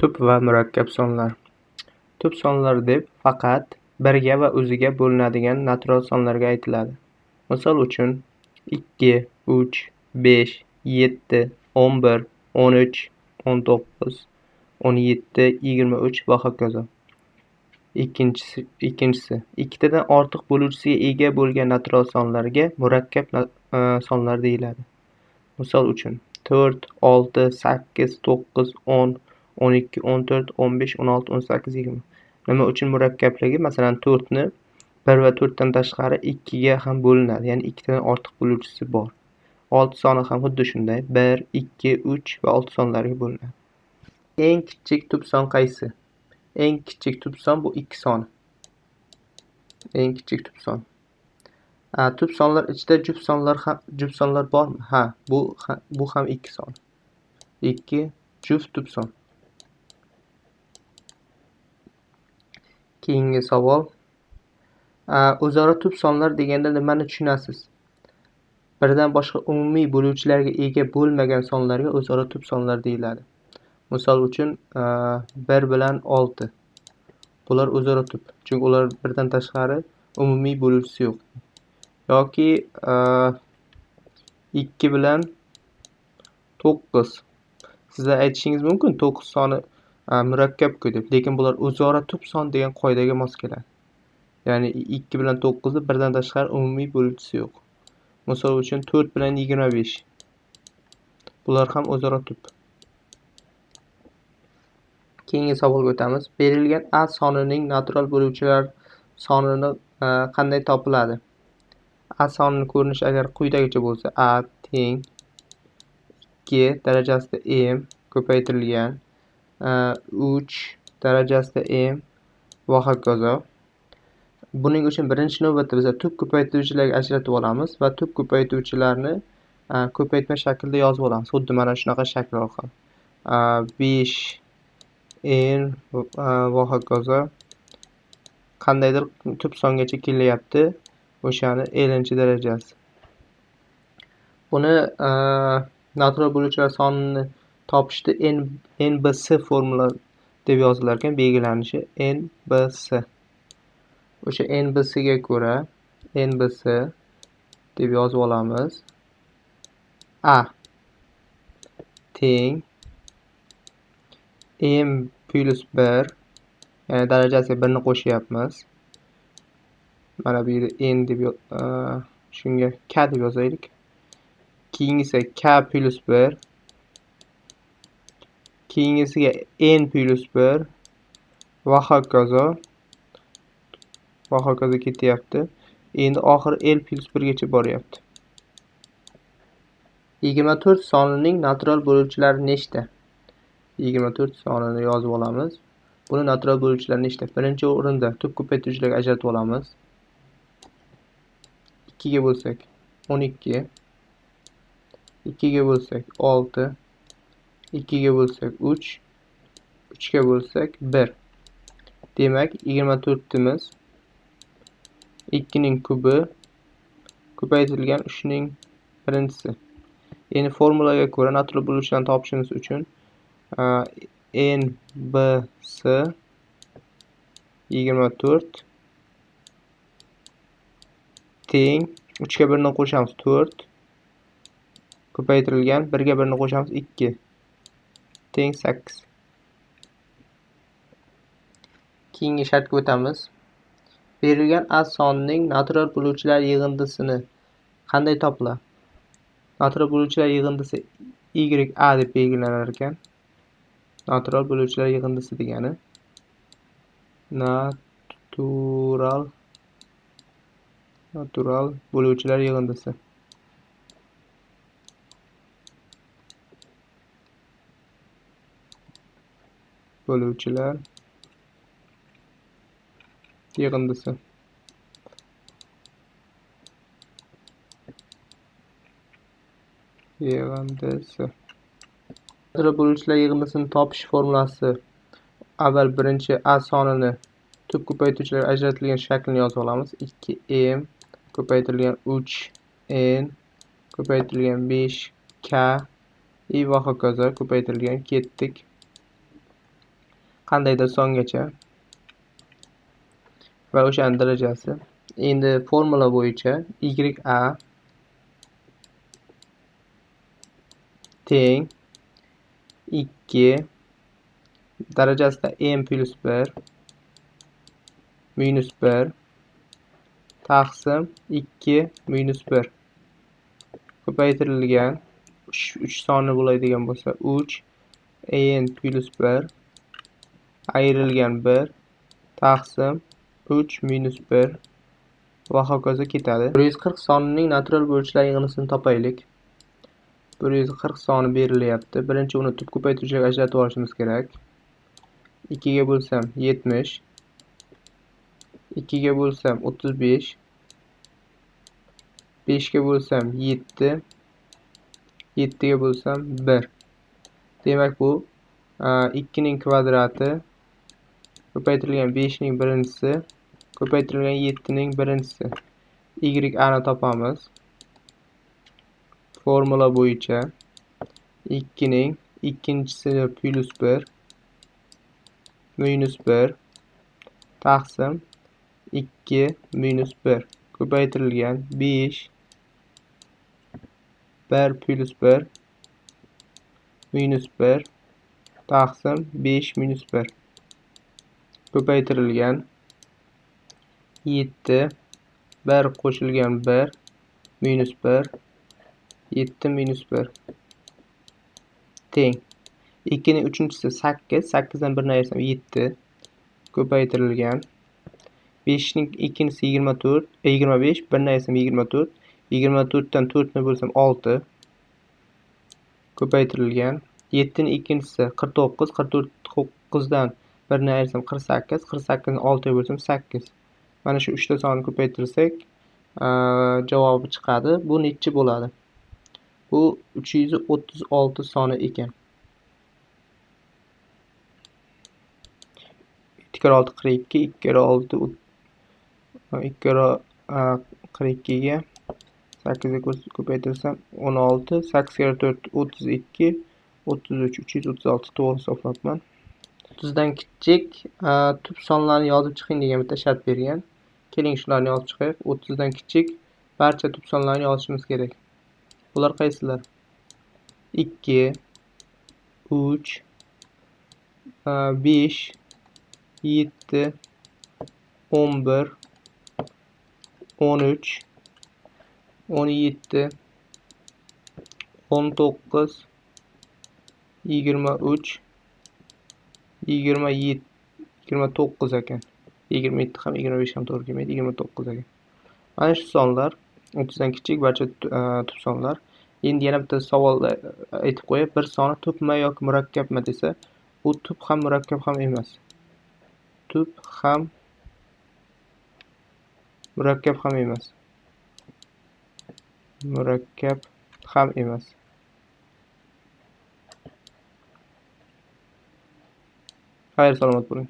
Tub va murakkab sonlar. Tub sonlar deb faqat birga va o'ziga bo'linadigan natural sonlarga aytiladi. Misol uchun, 2, 3, 5, 7, 11, 13, 19, 17, 23 va hokazo. Ikkinchisi, ikkinchisi ikkitadan ortiq bo'luvchisiga ega bo'lgan natural sonlarga murakkab nat e, sonlar deyiladi. Misol uchun, 4, 6, 8, 9, 10, o'n ikki, o'n to'rt, o'n besh, o'n olti, o'n sakkiz, yigirma. Nima uchun murakkabligi? Masalan, to'rtni bir va to'rtdan tashqari ikkiga ham bo'linadi, ya'ni ikkitadan ortiq bo'luvchisi bor. Olti soni ham xuddi shunday. bir, ikki, uch va olti sonlarga bo'linadi. Eng kichik tub son qaysi? Eng kichik tub son bu ikki soni. Eng kichik tub son. Tub sonlar ichida juft sonlar ham juft sonlar bormi? Ha, bu bu ham ikki son. Ikki juft tub son. Keyingi savol. O'zaro tub sonlar deganda nimani tushunasiz? Birdan boshqa umumiy bo'luvchilarga ega bo'lmagan sonlarga o'zaro tub sonlar deyiladi. Misol uchun, bir bilan olti. Bular o'zaro tub, chunki ular birdan tashqari umumiy bo'luvchisi yo'q. Yoki ikki bilan to'qqiz. Sizlar aytishingiz mumkin, to'qqiz soni murakkab-ku deb, lekin bular o'zaro tub son degan qoidaga mos keladi. Ya'ni ikki bilan to'qqizni birdan tashqari umumiy bo'luvchisi yo'q. Misol uchun, to'rt bilan yigirma besh. Bular ham o'zaro tub. Keyingi savolga o'tamiz. Berilgan A sonining natural bo'luvchilar sonini e, qanday topiladi? A sonining ko'rinishi agar quyidagicha bo'lsa: A teng ikki darajasida m ko'paytirilgan Э, uch darajasida e, m va hokazo. Buning uchun birinchi navbatda biza tub ko'paytiruvchilarga ajratib olamiz va tub ko'paytuvchilarni e, ko'paytma shaklda yozib olamiz. Xuddi mana shunaqa shakl orqali. E, besh er, n va hokazo. Qandaydir tub songacha kelyapti. O'shani elinchi darajasi. Buni natural bo'luvchilar sonini topishda n nbs formula deb yozilar ekan belgilanishi nbs. O'sha nbsga ko'ra nbs deb yozib olamiz. a teng m plyus 1 ya'ni darajasiga 1 ni qo'shyapmiz. Mana bu yerda n deb shunga k deb yozaylik. Keyingisi k plyus 1 keyingisiga n plyus 1 va hokazo va hokazo ketyapti. Endi oxiri l plyus 1 gacha boryapti. 24 sonining natural bo'luvchilari nechta? 24 sonini yozib olamiz. Buni natural bo'luvchilari nechta? Birinchi o'rinda tub ko'paytiruvchilarga ajratib olamiz. 2 ga bo'lsak 12 2 ga bo'lsak 6 ikkiga bo'lsak uch uchga bo'lsak bir. Demak yigirma to'rtimiz ikkining kubi ko'paytirilgan uchning birinchisi. Endi formulaga ko'ra natural bo'luvchilarni topishimiz uchun n b s yigirma to'rt teng uchga birni qo'shamiz to'rt ko'paytirilgan birga birni qo'shamiz ikki. Teng sakkiz keyingi shartga o'tamiz. Berilgan a sonining natural bo'luvchilar yig'indisini qanday topiladi natural bo'luvchilar yig'indisi y a deb belgilanar ekan. Natural bo'luvchilar yig'indisi degani natural natural bo'luvchilar yig'indisi. Bo'luvchilar. Yig'indisi. Yig'indisi. Bo'luvchilar yig'indisini topish formulasi avval birinchi a sonini tub ko'paytuvchilar ajratilgan shaklini yozib olamiz. 2 m ko'paytirilgan 3 n ko'paytirilgan 5 k. I va hokazo ko'paytirilgan ketdik. Qandaydir songacha va o'shani darajasi. Endi formula bo'yicha YA teng 2 darajasida m plus 1 minus 1 taqsim 2 minus 1 ko'paytirilgan 3 soni bo'ladigan bo'lsa 3 n plus 1 ayrilgan 1 taqsim 3 minus 1 va hokazo ketadi. 140 sonining natural bo'lishlar yig'indisini topaylik. 140 soni berilyapti. Birinchi unutib tub ajratib olishimiz kerak. 2 ga bo'lsam 70 2 ga bo'lsam 35 5 ga bo'lsam 7 7 ga bo'lsam 1 demak bu 2 ning kvadrati ko'paytirilgan 5 ning birinchisi ko'paytirilgan 7 ning birinchisi y ni topamiz. Formula bo'yicha 2 ning ikkinchisi plus 1 minus 1 taqsim 2 minus 1 ko'paytirilgan 5 1 plus 1 minus 1 taqsim 5 minus 1 ko'paytirilgan 7 1 qo'shilgan 1 minus 1 7 minus 1 teng. 2 ning 3-chisi 8 8 dan 1 ni ayirsam 7 ko'paytirilgan 5 ning ikkinchisi 24 25 1 ni ayirsam 24 24 dan 4 ni bo'lsam 6 ko'paytirilgan. 7 ning ikkinchisi 49 49 dan ni aytsam 48 48 ni 6 ga bo'lsam 8 mana shu 3 ta sonni ko'paytirsak e, javobi chiqadi. Bu nechi bo'ladi? Bu 336 soni ekan. 2 kira 6 42 2 kira 6 2 kira 42 ga 8 ga ko'paytirsam 16 8 uch 4 32 33 336 to'g'ri hisoblabman 30 dan kichik tub sonlarni yozib chiqing degan bitta shart bergan keling shularni yozib chiqaylik 30 dan kichik barcha tub sonlarni yozishimiz kerak bular qaysilar 2 3 5 7 11 13 17 19 23 27 29 ekan. 27 ham 25 ham to'g'ri kelmaydi 29 ekan. Mana shu sonlar 30 dan kichik barcha e, tub sonlar. Endi yana bitta savol e, aytib qo'yay. Bir soni tubmi yoki murakkabmi desa u tub ham murakkab ham emas. Tub ham murakkab ham emas. Murakkab ham emas. hayır sormadı bunu.